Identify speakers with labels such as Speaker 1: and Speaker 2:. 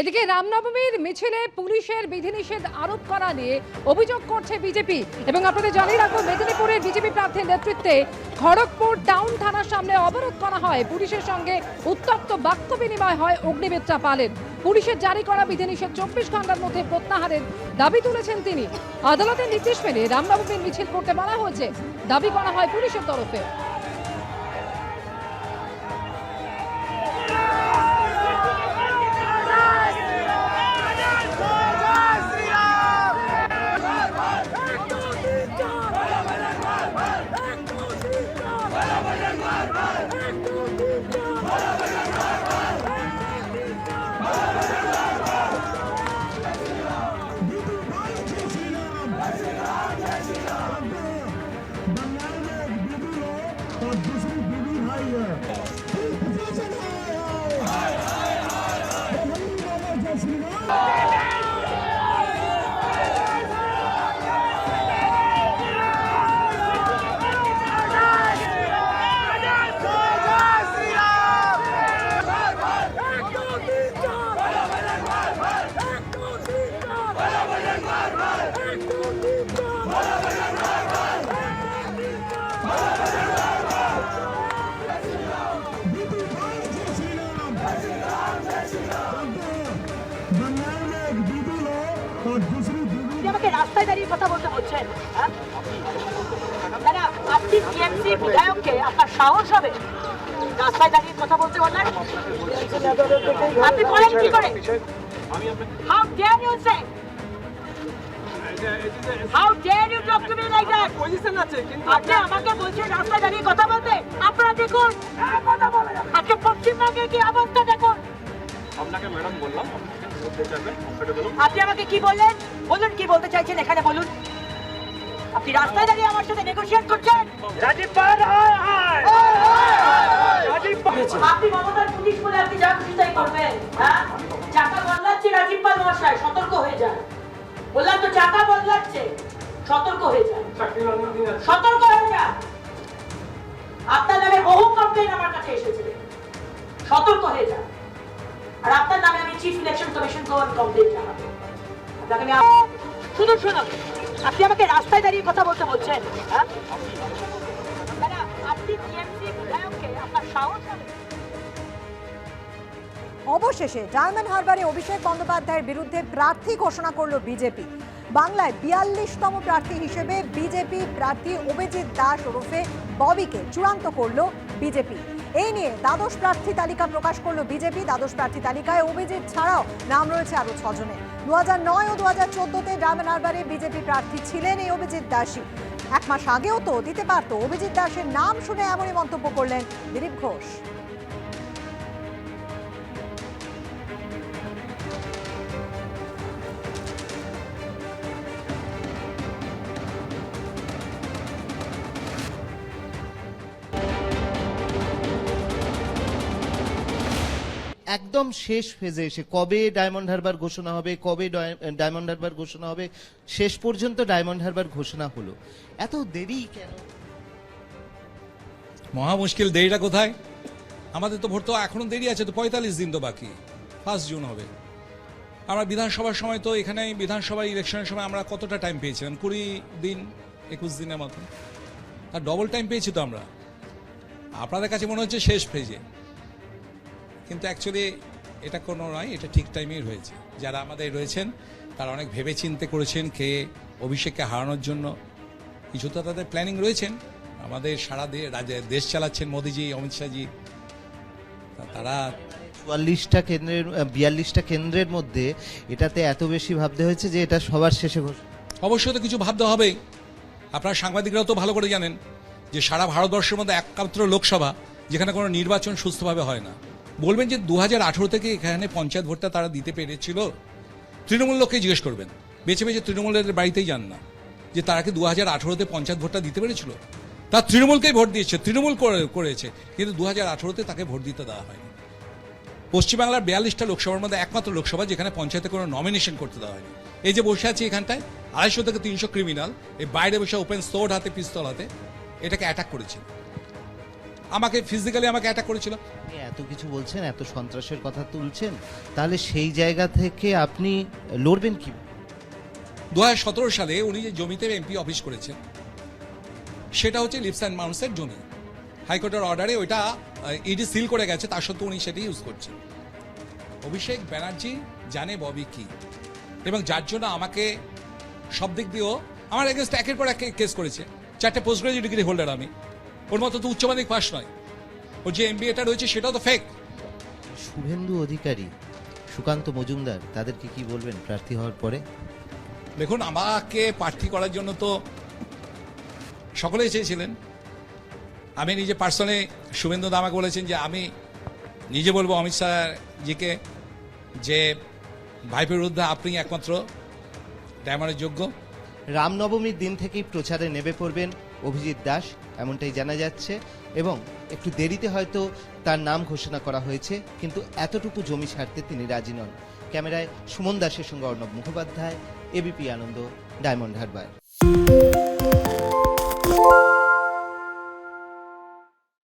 Speaker 1: এদিকে রামনবমীর মিছিলে পুলিশের বিধিনিষেধ আরোপ করা নিয়ে অভিযোগ করছে বিজেপি। এবং আপনাদের জানিয়ে রাখব, মেদিনীপুরের বিজেপি প্রার্থীর নেতৃত্বে খড়গপুর টাউন থানার সামনে অবরোধ করা হয়। পুলিশের সঙ্গে উত্তপ্ত বাক্য বিনিময় হয় অগ্নিমিত্রা পালের। পুলিশের জারি করা বিধিনিষেধ চব্বিশ ঘণ্টার মধ্যে প্রত্যাহারের দাবি তুলেছেন তিনি। আদালতের নির্দেশ মেনে রামনবমীর মিছিল করতে বলা হয়েছে। দাবি করা হয় পুলিশের তরফে।
Speaker 2: আমাকে রাস্তায় দাঁড়িয়ে কথা বলতে বলছেন হ্যাঁ? আপনি টিএমসি বিধায়ককে আপনার সাহস হবে রাস্তায় দাঁড়িয়ে কথা বলতে বললেন আপনি বলেন কি করে how dare you say how dare you talk to me like that
Speaker 3: position আছে কিন্তু
Speaker 2: আপনি আমাকে বলছেন রাস্তায় দাঁড়িয়ে কথা বলতে? আপনারা দেখুন, আজকে পশ্চিমবঙ্গের কি অবস্থা?
Speaker 3: আপনাকে ম্যাডাম বললাম আপনি
Speaker 2: আমাকে কি বললেন? বলুন কি বলতে চাইছেন এখানে বলুন। আপনি রাস্তায় দাঁড়িয়ে আমার সাথে নেগোশিয়েট করছেন?
Speaker 3: রাজীব হায় রাজীব
Speaker 2: আপনি মমতার পুলিশ বলে আপনি যা খুশি তাই করবেন চাকা বদলাচ্ছে রাজীব পাল মহাশয় সতর্ক হয়ে যান। বললাম তো চাকা বদলাচ্ছে সতর্ক হয়ে যান। সতর্ক হয়ে যান। আপনার নামে বহু কমপ্লেন আমার কাছে এসেছে। সতর্ক হয়ে যান। আর আপনার নামে আমি চিফ ইলেকশন কমিশনকেও আমি কমপ্লেন জানাব আপনাকে আমি শুনুন শুনুন। আপনি আমাকে রাস্তায় দাঁড়িয়ে কথা বলতে বলছেন হ্যাঁ?
Speaker 4: অবশেষে ডায়মন্ড হারবারে অভিষেক বন্দ্যোপাধ্যায়ের বিরুদ্ধে প্রার্থী ঘোষণা করল বিজেপি। বাংলায় বিয়াল্লিশতম প্রার্থী হিসেবে বিজেপি প্রার্থী অভিজিৎ দাস ওরফে ববিকে চূড়ান্ত করল বিজেপি। এই নিয়ে দ্বাদশ প্রার্থী তালিকা প্রকাশ করল বিজেপি। দ্বাদশ প্রার্থী তালিকায় অভিজিৎ ছাড়াও নাম রয়েছে আরও ছজনে দু হাজার নয় ও দু হাজার চোদ্দতে ডায়মন্ডারবারে বিজেপি প্রার্থী ছিলেন এই অভিজিৎ দাসী এক মাস আগেও তো দিতে পারত। অভিজিৎ দাসের নাম শুনে এমনই মন্তব্য করলেন দিলীপ ঘোষ।
Speaker 5: একদম শেষ ফেজে এসে কবে ডায়মন্ড হারবার ঘোষণা হবে, কবে ডয়- ডায়মন্ড হারবার ঘোষণা হবে, শেষ পর্যন্ত ডায়মন্ড হারবার ঘোষণা হলো। এত দেরি কেন?
Speaker 6: মহা মুশকিল, দেরিটা কোথায়? আমাদের তো ভোট তো এখনও দেরি আছে, তো পঁয়তাল্লিশ দিন তো বাকি ফার্স্ট জুন হবে। আমরা বিধানসভার সময় তো এখানে বিধানসভা ইলেকশনের সময় আমরা কতটা টাইম পেয়েছিলাম? কুড়ি দিন, একুশ দিনের মতন। আর ডবল টাইম পেয়েছি তো আমরা। আপনাদের কাছে মনে হচ্ছে শেষ ফেজে কিন্তু অ্যাকচুয়ালি এটা কোনো নয় এটা ঠিক টাইমেই রয়েছে। যারা আমাদের রয়েছেন তারা অনেক ভেবে চিন্তে করেছেন কে অভিষেককে হারানোর জন্য। কিছু তো তাদের প্ল্যানিং রয়েছেন। আমাদের সারা দেশ চালাচ্ছেন মোদিজি অমিত শাহজি। তারা
Speaker 5: চুয়াল্লিশটা কেন্দ্রের বিয়াল্লিশটা কেন্দ্রের মধ্যে এটাতে এত বেশি ভাবতে হয়েছে যে এটা সবার শেষে
Speaker 6: অবশ্যই তো কিছু ভাবতে হবেই আপনারা সাংবাদিকরাও তো ভালো করে জানেন যে সারা ভারতবর্ষের মধ্যে একমাত্র লোকসভা যেখানে কোনো নির্বাচন সুস্থভাবে হয় না। বলবেন যে দু হাজার আঠেরো থেকে এখানে পঞ্চায়েত ভোটটা তারা দিতে পেরেছিল? তৃণমূল লোককে জিজ্ঞেস করবেন। বেছে বেছে তৃণমূলের বাড়িতেই যান না। যে তারা কি দু হাজার আঠারোতে পঞ্চায়েত ভোটটা দিতে পেরেছিল? তার তৃণমূলকেই ভোট দিয়েছে, তৃণমূল করে- করেছে। কিন্তু দু হাজার আঠারোতে তাকে ভোট দিতে দেওয়া হয়নি। পশ্চিমবাংলার বিয়াল্লিশটা লোকসভার মধ্যে একমাত্র লোকসভা যেখানে পঞ্চায়েতে কোনো নমিনেশন করতে দেওয়া হয়নি। এই যে বসে আছি এখানটায়, আড়াইশো থেকে তিনশো ক্রিমিনাল এই বাইরে বসে ওপেন সোর্ড হাতে পিস্তল হাতে, এটাকে অ্যাটাক করেছিল আমাকে ফিজিক্যালি আমাকে অ্যাটাক করেছিল।
Speaker 5: এত কিছু বলছেন এত সন্ত্রাসের কথা তুলছেন তাহলে সেই জায়গা থেকে আপনি লড়বেন কি?
Speaker 6: দু হাজার সতেরো সালে উনি যে জমিতে এমপি অফিস করেছেন সেটা হচ্ছে লিপস অ্যান্ড মাউন্টসের জমি। হাইকোর্টের অর্ডারে ওইটা ইডি সিল করে গেছে তার সত্ত্বেও উনি সেটি ইউজ করছেন। অভিষেক ব্যানার্জি জানে ববি কি এবং যার জন্য আমাকে সব দিক দিয়েও আমার এগেনস্ট একের পর এক কেস করেছে। চারটে পোস্ট গ্রাজুয়েট ডিগ্রি হোল্ডার আমি। ওর মতো তো উচ্চ মাধ্যমিক পাস নয়। ওর যে এমবিএটা রয়েছে সেটাও তো ফেক
Speaker 5: শুভেন্দু অধিকারী সুকান্ত মজুমদার তাদেরকে কি বলবেন প্রার্থী হওয়ার পরে?
Speaker 6: দেখুন আমাকে প্রার্থী করার জন্য তো সকলেই চেয়েছিলেন। আমি নিজে পার্সনে শুভেন্দু দা আমাকে বলেছেন যে আমি নিজে বলব অমিত শাহজিকে যে ভাইপের বিরুদ্ধে আপনি একমাত্র ডায়মন্ডের যোগ্য।
Speaker 5: রামনবমীর দিন থেকেই প্রচারে নেমে পড়বেন অভিজিৎ দাস, এমনটাই জানা যাচ্ছে। এবং একটু দেরিতে হয়তো তার নাম ঘোষণা করা হয়েছে, কিন্তু এতটুকু জমি ছাড়তে তিনি রাজি নন। ক্যামেরায় সুমন দাসের সঙ্গে Arnab Mukhopadhyay ABP Ananda, Diamond Harbour.